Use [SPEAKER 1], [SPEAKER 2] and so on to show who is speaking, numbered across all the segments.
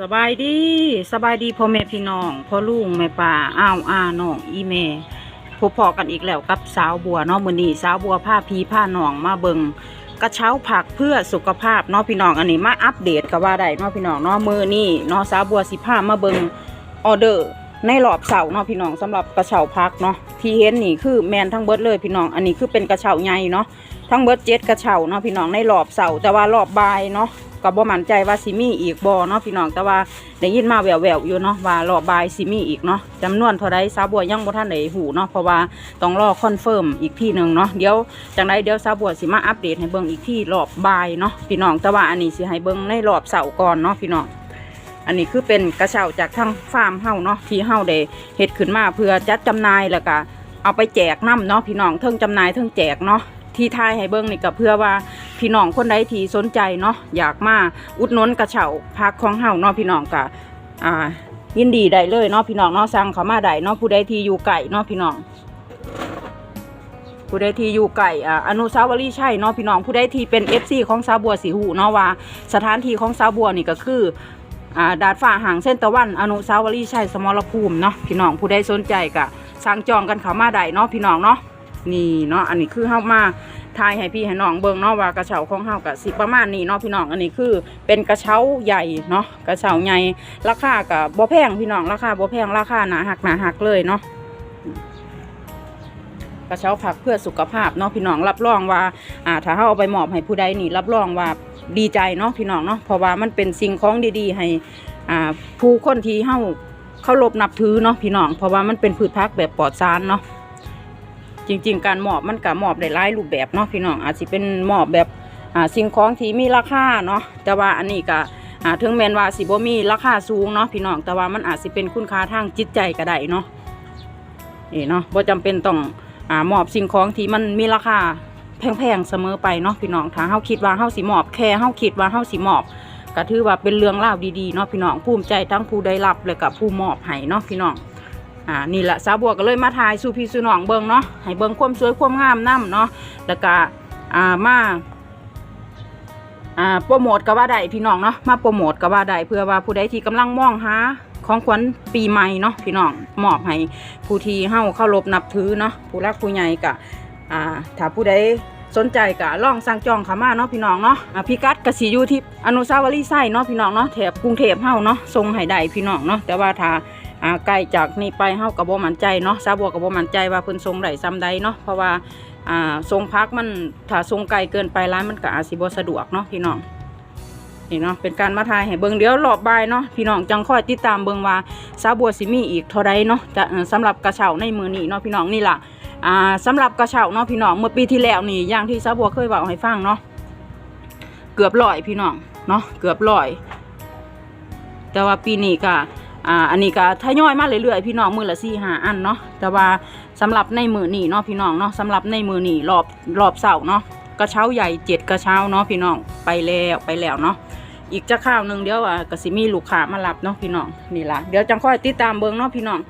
[SPEAKER 1] สบายดีสบายดีพ่อแม่พี่น้องพ่อลุงแม่ป่าอ้าวอาน้องอีแม่พบพอกันอีกแล้วกับสาวบัวเนาะมือนี้สาวบัวผ้าพีผ้าหนองมาเบิงกระเช้าผักเพื่อสุขภาพเนาะพี่น้องอันนี้มาอัปเดตก็ว่าได้เนาะพี่น้องเนาะมือนี้เนาะสาวบัวสิพามาเบิงออเดอร์ในรอบเสาร์เนาะพี่น้องสำหรับกระเช้าผักเนาะที่เห็นนี่คือแมนทั้งเบิดเลยพี่น้องอันนี้คือเป็นกระเช้าใหญ่เนาะทั้งเบิดเจ็ดกระเช้าเนาะพี่น้องในรอบเสาร์แต่ว่ารอบบ่ายเนาะ ก็บ่มั่นใจว่าสิมีอีกบ่เนาะพี่น้องแต่ว่าได้ยินมาแววๆอยู่เนาะว่ารอบบายสิมีอีกเนาะจำนวนเท่าใดสาวบัวยังบ่ทันได้หูเนาะเพราะว่าต้องรอคอนเฟิร์มอีกที่หนึ่งเนาะเดี๋ยวจังไดเดี๋ยวสาวบัวสิมาอัปเดตให้เบิ่งอีกที่รอบบายเนาะพี่น้องแต่ว่าอันนี้สิให้เบิ่งในรอบเสาร์ก่อนเนาะพี่น้องอันนี้คือเป็นกระเช้าจากทางฟาร์มเฮาเนาะที่เฮาได้เฮ็ดขึ้นมาเพื่อจัดจำหน่ายแล้วก็เอาไปแจกน้ำเนาะพี่น้องเทิงจำหน่ายเทิงแจกเนาะที่ทายให้เบิ่งนี่ก็เพื่อว่า พี่น้องคนใดที่สนใจเนาะอยากมาอุดหนุนกระเฉาพักของเฮาเนาะพี่น้องกะอ่ายินดีได้เลยเนาะพี่น้องเนาะสั่งเขามาได้เนาะผู้ใดที่อยู่ไก่เนาะพี่น้องผู้ใดที่อยู่ไก่อ่าอนุสาวรีย์ใช่เนาะพี่น้องผู้ใดที่เป็น FC ของสาวบัวสีหูเนาะว่าสถานที่ของสาวบัวนี่ก็คืออ่าดาดฟ้าห่างเส้นตะวันอนุสาวรีย์ใช่สมรภูมิเนาะพี่น้องผู้ใดสนใจก็สั่งจองกันเขามาได้เนาะพี่น้องเนาะนี่เนาะอันนี้คือเฮามา ทายให้พี่ให้น้องเบิ่งเนาะว่ากระเช้าของเฮากับสิประมาณนี้เนาะพี่น้องอันนี้คือ เป็นกระเช้าใหญ่เนาะกระเช้าใหญ่ราคากับบ่แพงพี่น้องราคาบ่แพงราคาหนาหักหนาหักเลยเนาะกระเช้าผักเพื่อสุขภาพเนาะพี่น้องรับรองว่าอ่าถ้าเฮาเอาไปมอบให้ผู้ใดนี่รับรองว่าดีใจเนาะพี่น้องเนาะเพราะว่ามันเป็นสิ่งของดีๆ ให้อ่าผู้คนที่เฮาเคารพนับถือเนาะพี่น้องเพราะว่ามันเป็นพืชผักแบบปลอดสารเนาะ จริง ๆ การหมอบมันกับหมอบได้หลายรูปแบบเนาะพี่น้องอาจจะเป็นหมอบแบบสิ่งของที่มีราคาเนาะแต่ว่าอันนี้ก็ถึงแมนว่าสิบ่มีราคาสูงเนาะพี่น้องแต่ว่ามันอาจจะเป็นคุณค่าทางจิตใจก็ได้เนาะนี่เนาะบ่จำเป็นต้องอหมอบสิ่งของที่มันมีราคาแพงๆเสมอไปเนาะพี่น้องถ้าเฮาคิดว่าเฮาสิหมอบแค่เฮาคิดว่าเฮาสิหมอบก็ถือว่าเป็นเรื่องราดีๆเนาะพี่น้องภูมิใจทั้งผู้ได้รับและกับผู้มอบให้เนาะพี่น้อง อ่านี่แหละสาวบัวก็เลยมาถ่ายสู่พี่สู่น้องเบิงเนาะให้เบิงความสวยความงามนํเนาะแล้วก็อ่ามาอ่าโปรโมทก็ว่าได้พี่น้องเนาะมาโปรโมทก็ว่าได้เพื่อว่าผู้ใดที่กำลังมองหาของขวัญปีใหม่เนาะพี่น้องมอบให้ผู้ที่เฮาเคารพนับถือเนาะผู้รักผู้ใหญ่ก็อ่าถ้าผู้ใดสนใจก็ล่องสั่งจองขามาเนาะพี่น้องเนาะอ่าพิกัดก็สิอยู่ที่อนุสาวรีย์ไส้เนาะพี่น้องเนาะแถบกรุงเทพเฮาเนาะส่งให้ได้พี่น้องเนาะแต่ว่าถ้า อ่าไกลจากนี่ไปเฮากับบ่มั่นใจเนาะซาบัวกับบ่มั่นใจว่าเพิ่นทรงได้ซ้ำใดเนาะเพราะว่าอ่าทรงพักมันถ้าทรงไกลเกินไปร้านมันก็อาจสิบ่สะดวกเนาะพี่น้องนี่เนาะเป็นการมาทายให้เบิ่งเดี๋ยวรอบบ่ายเนาะพี่น้องจังค่อยติดตามเบิ่งว่าซาบัวสิมีอีกเท่าใดเนาะจะสำหรับกระเช้าในมือนี้เนาะพี่น้องนี่ล่ะอ่าสำหรับกระเช้าเนาะพี่น้องเมื่อปีที่แล้วนี่อย่างที่ซาบัวเคยเว้าให้ฟังเนาะเกือบร้อยพี่น้องเนาะเกือบร้อย แต่ว่าปีนี้ก็ อ่าอันนี้ก็ทยอยมาเรื่อยๆพี่น้องมือละสี่ห้าอันเนาะแต่ว่าสำหรับในมือนี้เนาะพี่น้องเนาะสำหรับในมือนี้รอบรอบเสาเนาะกระเช้าใหญ่เจ็ดกระเช้าเนาะพี่น้องไปแล้วไปแล้วเนาะอีกจะข้าวหนึ่งเดี๋ยวอะกสิมีลูกค้ามารับเนาะพี่น้องนี่ละเดี๋ยวจังค่อยติดตามเบิ้งเนาะพี่น้อง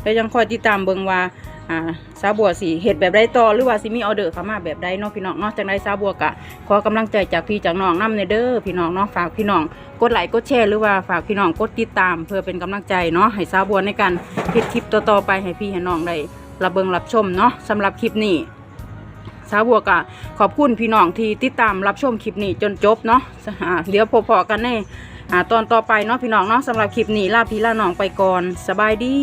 [SPEAKER 1] เดี๋ยวจังค่อยติดตามเบิ้งว่า อ่าสาวบัวสิเฮ็ดแบบใดต่อหรือว่าสิมีออเดอร์เข้ามาแบบใดเนาะพี่น้องเนาะจังไดสาวบัวกะขอกำลังใจจากพี่จากน้องนํในเด้อพี่น้องเนาะฝากพี่น้องกดไลค์กดแชร์หรือว่าฝากพี่น้องกดติดตาม เพื่อเป็นกำลังใจเนาะให้สาวบัวในการเฮ็ดคลิปต่อๆไปให้พี่ให้น้องได้รับเบิงรับชมเนาะสำหรับคลิปนี้สาวบัวก็ขอบคุณพี่น้องที่ติดตามรับชมคลิปนี้จนจบเนาะอ่าเดี๋ยวพบๆกันในอ่าตอนต่อไปเนาะพี่น้องเนาะสำหรับคลิปนี้ลาพี่ลาน้องไปก่อนสบายดี